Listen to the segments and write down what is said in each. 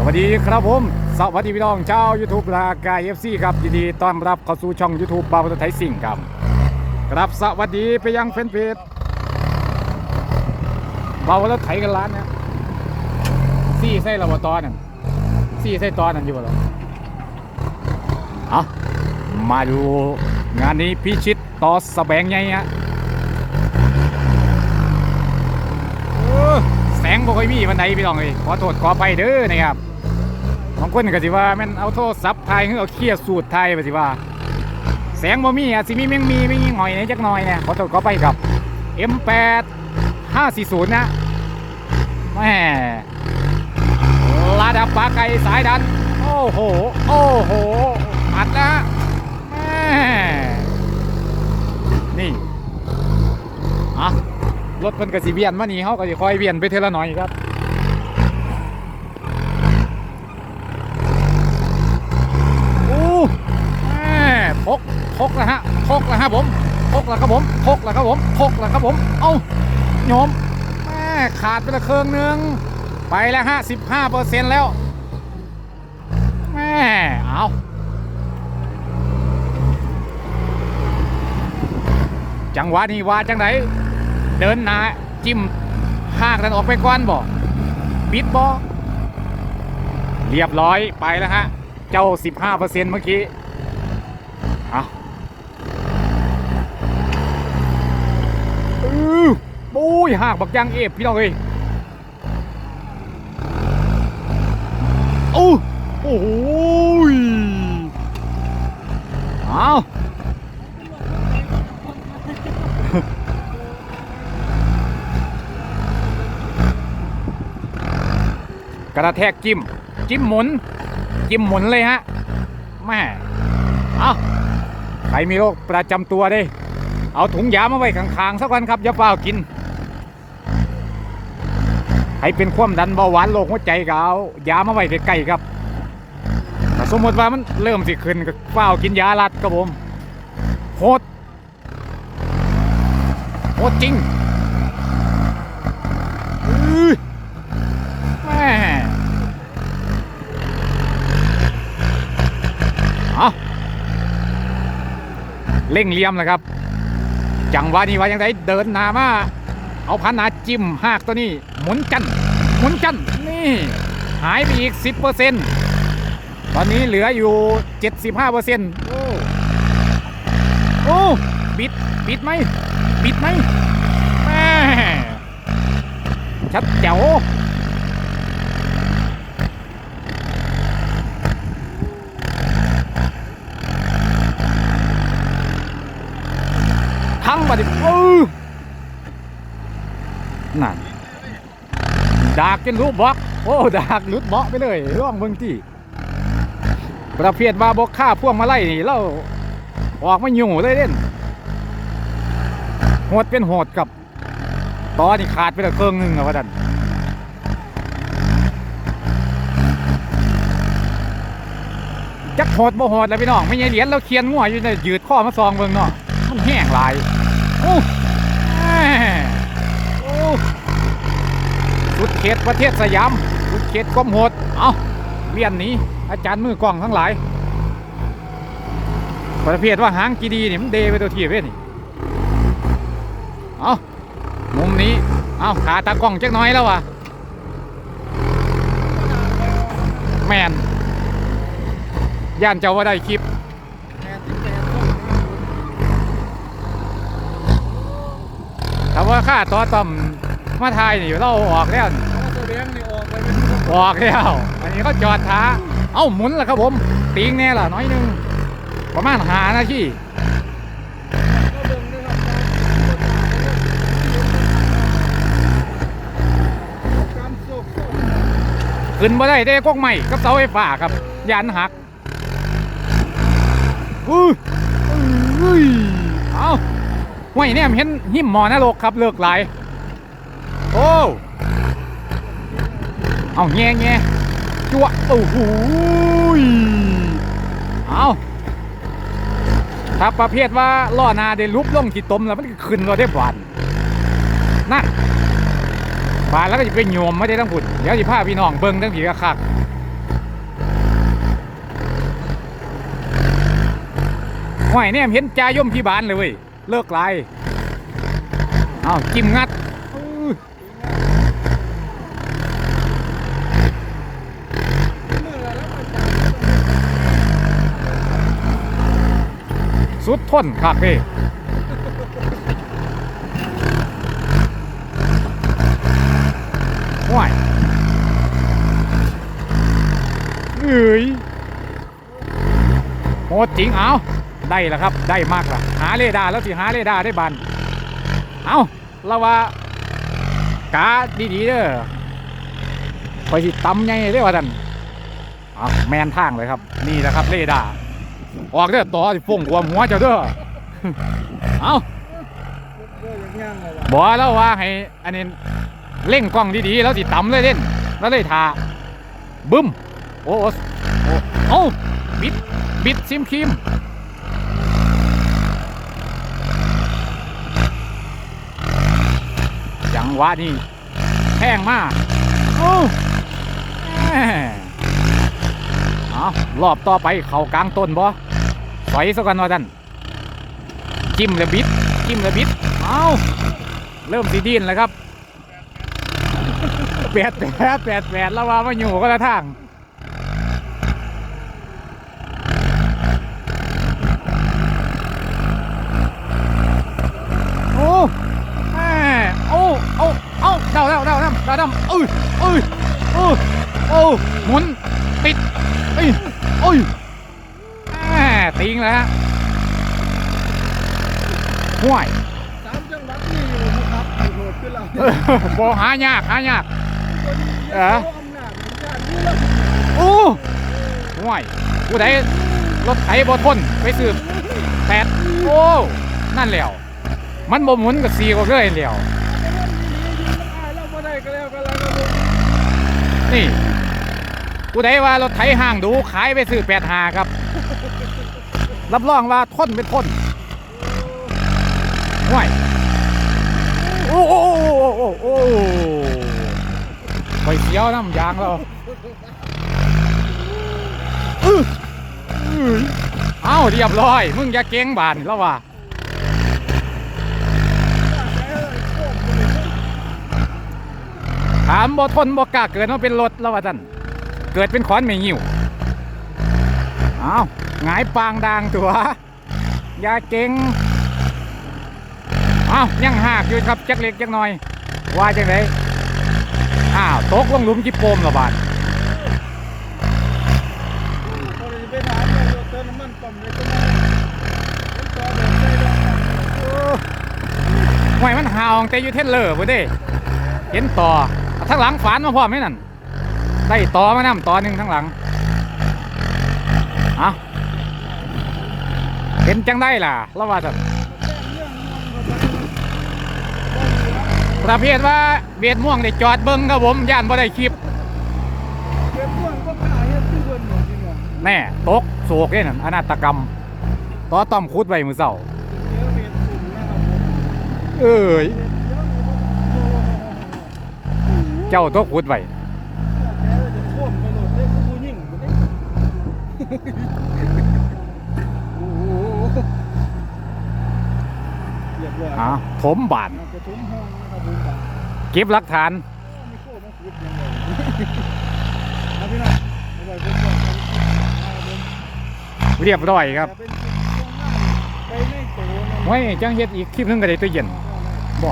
สวัสดีครับผม สวัสดีพี่น้องชาวยูทูบรากายเอฟซีครับยินดีต้อนรับเข้าสู่ช่อง YouTube บาวไทยสิ่งครับครับสวัสดีไปยังแฟนเพจบาวไทยกันร้านนะซี่ไส้ระบตอนนั่นซี่ไส้ตอนนั่นอยู่บ่หรอเอามาดูงานนี้พิชิตต่อสแบงไงฮะแสงบ่ค่อยมีวันไหนพี่น้องเอ้ยขอโทษขอไปเด้อนะครับางคนก็สิว่าแม่นเอาโทรศัพท์ถ่ายหรือเอาเครียดสูตรถ่ายไปสิว่า แสงบ่มีอะสิมีแมงมีไม่มีหอยในจักหน่อยเนี่ยขอโทษขอไปกับ M8 540 นะแม่ระดับปลาไก่สายดัน โอ้โห โอ้โหอัดนะแม่นี่อะรถเพิ่นก็สิเวียนมานี่เฮาก็สิคอยเวียนไปเทื่อละหน่อยครับโอ้แม่ พกพกแล้วฮะพกแล้วฮะผมพกแล้วครับผมพกแล้วครับผมพกแล้วครับผม เอ้าโยมแม่ขาดไปละเครื่องหนึงไปแล้วฮะ15เปอร์เซ็นต์แล้วแม่เอาจังหวะนี้ว่าจังไหนเดินหน้าจิ้มหากนั้นออกไปก่อนบ่บิดบ่เรียบร้อยไปแล้วฮะ เจ้า 15%เมื่อกี้ เอาอื้อปุ้ ยหากบักยางเอฟพี่น้องเอ้ยโอ้โอ้โหยเอากระแทกจิ้ม จิ้มหมุน จิ้มหมุนเลยฮะแม่เอาใครมีโรคประจำตัวด้เอาถุงยามาไว้ข้างๆสักวันครับอย่าเปล่ากิน ให้เป็นความดันเบาหวานโรคหัวใจก็เอายามาไว้ใกล้ๆครับถ้าสมมติว่ามันเริ่มสิขึ้นก็เปล่ากินยาลัดครับผมโหดโหดจริงอ๋อแม่เอาเร่งเลี่ยมเลยครับ จังหวะนี้ว่ายังไงเดินหนามา เอาพันหนาจิ้มหากตัวนี้ หมุนจันหมุนจันนี่หายไปอีก 10%ตอนนี้เหลืออยู่ 75%โอ้โอ้ปิดปิดไหมปิดไหมแม่ชัดเจ๋วทั้งบัดนี้เออนั่น ดากจนรู้บล็อกโอ้ดากลุดเบาะไปเลยร่องเบิ่งที่ประเภทว่าบกค่าพ่วงมาไล่นี่เราออกไมาอยู่เลยเด่นโหดเป็นโหดกับตอนนี้ขาดไปแล้วเครื่องหนึงอะว่ดันจักโหดบ่โหดแล้วพี่น้องไม่ใช่เหรียญเราเคียนงัวอยู่ในยืดข้อมาซองเบิ่งเนาะมันแห้งหลายโอ้แม่โอ้สุด เขตประเทศสยามสุดเขตความโหดเอาเลียนหนี้อาจารย์มือกล้องทั้งหลาย ประเภทว่าหางกีดีนี่มันเดไปตัวทีเว้ยนี่เอามุมนี้เอาขาตากล้องจักน้อยแล้ววะแมนย่านเจ้าว่าได้คลิปถ้าว่าค่าต่อต่อมมาทายนี่เราออกแล้วนี่ นี่อกแล้วอันนี้เขาจอดท้าเอ้าหมุนล้วครับผม ตีงแน่ล่ะน้อยนึง ประมาณหานาทีก็เบิ่งด้วยครับการโศกโศกขึ้นมาได้ได้กกใหม่กับเสาไฟฟ้าครับยันหักอุ้ยอุ้ยเอาห้วยเนี่ยเห็นหิมหมอนรกครับเลิกไหลาย โอ้ เอาแง่แง่จั่วโอ้โหเอาถ้าประเภทว่าล่อนาได้ลุบล่องขีดต้มแล้วมันขึ้นเราได้บานนะบานแล้วก็จะเป็นโยมไม่ได้ต้องผุดเดี๋ยวจะพาพี่น้องเบิ้งทั้งผีกระคักห้อยเนี่ยเห็นจายมพี่บานเลยเลิกไล่เอาจิ้มงัด สุดทนคักเด้ห้อยเอ้ยโหดจริงเอาได้แล้วครับ ได้มากละหาเรดาร์แล้วสิหาเรดาร์ได้บันเอาเราว่ากาดีๆเด้อคอยสิตำไงเด้อว่าท่านเอาแมนทางเลยครับ นี่แหละครับเรดาร์ ออกเด้อต่อสิฟงความหัวเจ้าเด้อเอาเมื่อยังย่าบอกแล้วว่าให้อันนี้เล่งกล้องดีๆแล้วสิต่ำเลยเล่นแล้วเลยทาบึ้มโอ้โอ้โอ้เอาบิดบิดซิมครีมจังหวะนี้แพงมากโอ้เอารอบต่อไปเข่ากลางต้นบ่ อยสักกันว่าท่านจิ้มแล้วบิดจิ้มแล้วบิดเอาเริ่มสีดินแล้วครับแปดแปดแปดแปดแล้วว่ามาอยู่ก็ละทางโอ้แม่โอ้โอ้เอ้าเดาเดาเดาเดาเดาเดาเอ้ยเอ้ยเอ้ยโอ้หมุนติดเอ้ยเอ้ยแม่ ติงแล้วฮะห่วยสามจังหวัดนี่อยู่นะครับโหดขึ้นเราเออบ่หายากหายาก เอออำนาจมันยากนี่แล้วโอ้ห่วยผู้ใดรถไถบ่ทนไปสืบแปดโอ้ นั่นแหล้วมันบ่หมุนกับสีก็เลยแหล้วแต่ว่ามีนี้ยิงมันอายแล้วบ่ได้ก็แล้วก็แล้วก็บ่นี่ผู้ใดว่ารถไถห่างดูขายไปซื้อแปดหาครับ รับรองว่าทนเป็นทนห่วยโอ้โอ้โอ้โอ้ไปเสียวน้ำยางแล้วเอ้าเรียบร้อย มึงอย่าเก่งบานแล้วว่าถามบ่ทนบ่กล้าเกิดมาเป็นรถแล้วว่าท่านเกิดเป็นขอนไม่งิ้วอ้า หงายปางดางตัวยาเก่งอ้าวยังหากอยู่ครับจักเล็กจักน้อย ว่าจังไดอ้าวตกลงหลุมจิโปมและบาดพอเลยไปถามเลยว่าเติมมันปั๊มเลยก็มาต่อแบบได้ดอกห่วยมันห่าวแต่อยู่เทนเลอร์บ่เด้เห็นต่อทั้งหลังฝานมาพร้อไหมนั่นได้ต่อมานํต่อหนึ่งทั้งหลังเอะ เห็นจังได้ล่ะแล้วว่าท่านประเภทว่าเบียดม่วงได้จอดเบิ้งครับผมย่านบ่ได้คลิปเก็บพวกก็ขายให้ที่เพิ่นหมดจริงเหรอแน่ตกโศกเนี่ยนั่นอนาตกรรมต่อต้อมคุดไว้มือเศร้าเดี๋ยวเบ็ดสุ่มนะครับผมเอ้ยเบ็ดเยอะอยู่เจ้าตัวคุดไว้ แกจะโค่นไปโหลดได้ผู้ยิ่งบ่ได้โอ้โหเรียบร้ อ่าถมบานเอาไปทุ่มห้องนะครับผมบาทเก็บหลักฐานมีโค้มาขุดยังไงเอาพี่น้องเอาไว้เพิ่นก่อนเรียบร้อยครับแต่เป็นช่วงหน้าไปในโตนะไว้จังเฮ็ดอีกคลิปหนึงก็ได้ตัวเย็นบ่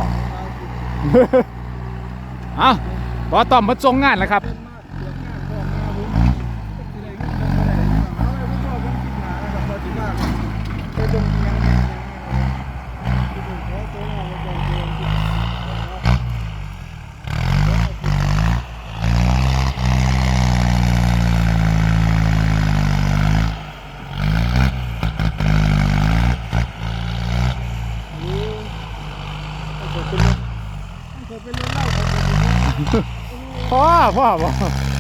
เอ้าต่อตอมมาส่งงานแล้วครับ vá, vá.